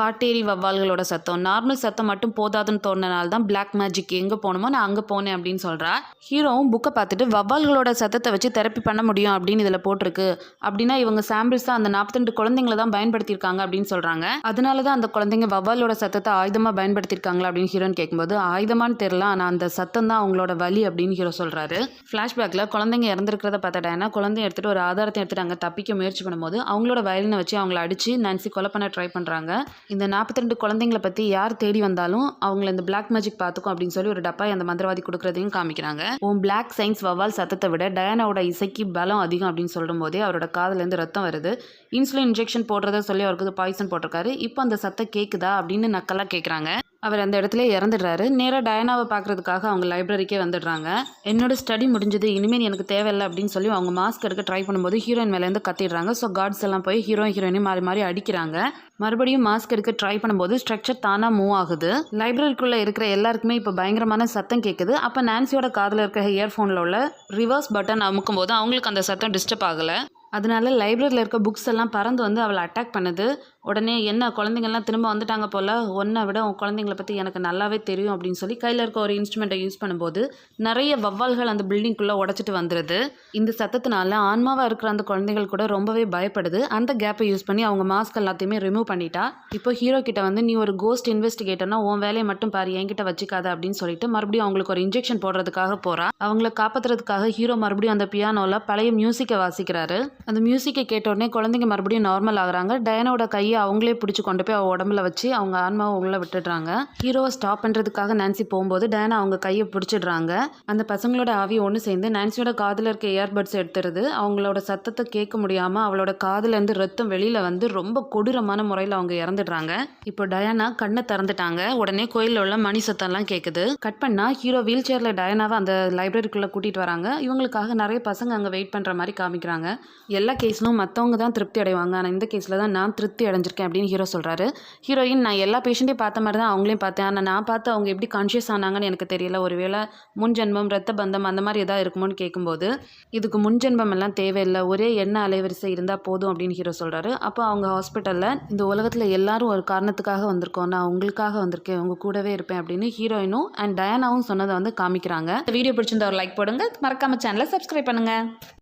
காட்டேரி வவ்வால்களோட சத்தம். நார்மல் சத்தம் மட்டும் போதாதுன்னு தோணுனால தான் பிளாக் மேஜிக் எங்கே போகணுமோ நான் அங்கே போனேன் அப்படின்னு சொல்கிறா ஹீரோவும் புக்கை பார்த்துட்டு வவ்வால்களோட சத்தத்தை வச்சு தெரப்பி பண்ண முடியும் அப்படின்னு இதில் போட்டிருக்கு. அப்படின்னா இவங்க சாம்பிள்ஸ் தான் அந்த நாற்பத்தெண்டு குழந்தைங்கள தான் பயன்படுத்தியிருக்காங்க அப்படின்னு சொல்கிறாங்க அதனால தான் அந்த குழந்தைங்க வவ்வாலோட சத்தத்தை ஆயுதமாக பயன்படுத்தியிருக்காங்களா அப்படின்னு ஹீரோன்னு கேட்கும்போது ஆயுதமான்னு தெரில ஆனால் அந்த சத்தம் தான் அவங்களோட வலி அப்படின்னு ஹீரோ சொல்கிறாரு ஃப்ளாஷ்பேக்கில் குழந்தைங்க இறந்துருக்கிறத பார்த்த ஏன்னா குழந்தைய எடுத்துகிட்டு ஒரு ஆதாரத்தை எடுத்துகிட்டு அங்கே தப்பிக்க முயற்சி பண்ணும்போது அவங்களோட வயலினை வச்சு அவங்கள அடித்து நான்சி கொலை பண்ண ட்ரை பண்ணுறாங்க இந்த நாற்பத்தி ரெண்டு குழந்தைங்களை பற்றி யார் தேடி வந்தாலும் அவங்கள இந்த பிளாக் மேஜிக் பார்த்துக்கும் அப்படின்னு சொல்லி ஒரு டப்பா அந்த மந்திரவாதி கொடுக்குறதையும் காமிக்கிறாங்க. உன் பிளாக் சயின்ஸ் வவால் சத்தத்தை விட டயானாவோட இசைக்கு பலம் அதிகம் அப்படின்னு சொல்லும் போதே அவரோட காதுலேருந்து ரத்தம் வருது. இன்சுலின் இன்ஜெக்ஷன் போடுறத சொல்லி அவருக்கு பாய்சன் போட்டிருக்காரு. இப்போ அந்த சத்தம் கேட்குதா அப்படின்னு நக்கலாக கேட்குறாங்க அவர் அந்த இடத்துல இறந்துடுறாரு. நேராக டயனாவை பார்க்குறதுக்காக அவங்க லைப்ரரிக்கே வந்துடுறாங்க. என்னோட ஸ்டடி முடிஞ்சது இனிமேல் எனக்கு தேவையில்லை அப்படின்னு சொல்லி அவங்க மாஸ்க் எடுக்க ட்ரை பண்ணும்போது ஹீரோயின் மேலேருந்து கத்திடுறாங்க. ஸோ கார்ட்ஸ் எல்லாம் போய் ஹீரோ ஹீரோயினையும் மாறி மாறி அடிக்கிறாங்க. மறுபடியும் மாஸ்க் எடுக்க ட்ரை பண்ணும்போது ஸ்ட்ரக்சர் தானாக மூவ் ஆகுது. லைப்ரரிக்குள்ளே இருக்கிற எல்லாருக்குமே இப்போ பயங்கரமான சத்தம் கேட்குது அப்போ நான்சியோட காதில் இருக்கிற இயர்ஃபோனில் உள்ள ரிவர்ஸ் பட்டன் அமுக்கும் போது அவங்களுக்கு அந்த சத்தம் டிஸ்டர்ப் ஆகலை. அதனால லைப்ரரியில் இருக்க புக்ஸ் எல்லாம் பறந்து வந்து அவளை அட்டாக் பண்ணுது. உடனே என்ன குழந்தைங்கள்லாம் திரும்ப வந்துட்டாங்க போல்? ஒன்றை விட உன் குழந்தைங்கள பற்றி எனக்கு நல்லாவே தெரியும் அப்படின்னு சொல்லி கையில் இருக்க ஒரு இன்ஸ்ட்ருமெண்ட்டை யூஸ் பண்ணும்போது நிறைய வவ்வால்கள் அந்த பில்டிங்குள்ளே உடச்சிட்டு வந்துடுது இந்த சத்தத்தினால ஆன்மாவாக இருக்கிற அந்த குழந்தைகள் கூட ரொம்பவே பயப்படுது. அந்த கேப்பை யூஸ் பண்ணி அவங்க மாஸ்க் எல்லாத்தையுமே ரிமூவ் பண்ணிட்டா. இப்போ ஹீரோ கிட்ட வந்து நீ ஒரு கோஸ்ட் இன்வெஸ்டிகேட்டர்னா உன் வேலையை மட்டும் பாரு என்கிட்ட வச்சுக்காத அப்படின்னு சொல்லிட்டு மறுபடியும் அவங்களுக்கு ஒரு இன்ஜெக்ஷன் போடுறதுக்காக போறா. அவங்கள காப்பாற்றுறதுக்காக ஹீரோ மறுபடியும் அந்த பியானோவில் பழைய மியூசிக்கை வாசிக்கிறாரு. அந்த மியூசிக்கை கேட்ட உடனே குழந்தைங்க மறுபடியும் நார்மல் ஆகுறாங்க. டயனோட கையை அவங்களே பிடிச்சி கொண்டு போய் அவள் உடம்புல வச்சு அவங்க ஆன்மாவை உள்ள விட்டுடுறாங்க. ஹீரோவை ஸ்டாப் பண்ணுறதுக்காக நான்சி போகும்போது டேனா அவங்க கையை பிடிச்சிடுறாங்க. அந்த பசங்களோட ஆவி ஒன்று சேர்ந்து நான்சியோட காதில் இருக்க இயர்பட்ஸ் எடுத்துருது அவங்களோட சத்தத்தை கேட்க முடியாமல் அவளோட காதுலேருந்து ரத்தம் வெளியில் வந்து ரொம்ப கொடூரமான முறையில் அவங்க இறந்துடுறாங்க. இப்போ டயானா கண்ணை திறந்துட்டாங்க. உடனே கோயிலில் உள்ள மணி சத்தம்லாம் கேட்குது கட் பண்ணால் ஹீரோ வீல் சேரில் டயானாவை அந்த லைப்ரரிக்குள்ளே கூட்டிகிட்டு வராங்க. இவங்களுக்காக நிறைய பசங்க அங்கே வெயிட் பண்ணுற மாதிரி காமிக்கிறாங்க. எல்லா கேஸ்லும் மற்றவங்க தான் திருப்தி அடைவாங்க. ஆனால் இந்த கேஸில் தான் நான் திருப்தி அடைஞ்சிருக்கேன் அப்படின்னு ஹீரோ சொல்கிறாரு ஹீரோயின் நான் எல்லா பேஷண்ட்டையும் பார்த்த மாதிரி தான் அவங்களையும் பார்த்தேன். ஆனால் நான் பார்த்து அவங்க எப்படி கான்ஷியஸ் ஆனாங்கன்னு எனக்கு தெரியல. ஒருவேளை முன்ஜென்மம் ரத்த பந்தம் அந்த மாதிரி எதாவது இருக்குமோன்னு கேட்கும்போது இதுக்கு முன்ஜென்மம் எல்லாம் தேவையில்லை. ஒரே எண்ண அலைவரிசை இருந்தால் போதும் அப்படின்னு ஹீரோ சொல்கிறாரு அப்போ அவங்க ஹாஸ்பிட்டலில் இந்த உலகத்தில் எல்லாரும் ஒரு காரணத்துக்காக வந்திருக்கோம். நான் உங்களுக்காக வந்திருக்கேன். உங்கள் கூடவே இருப்பேன் அப்படின்னு ஹீரோயினும் அண்ட் டயானாவும் சொன்னதை வந்து காமிக்கிறாங்க. வீடியோ பிடிச்சிருந்தா ஒரு லைக் போடுங்க. மறக்காம சேனலை சப்ஸ்கிரைப் பண்ணுங்கள்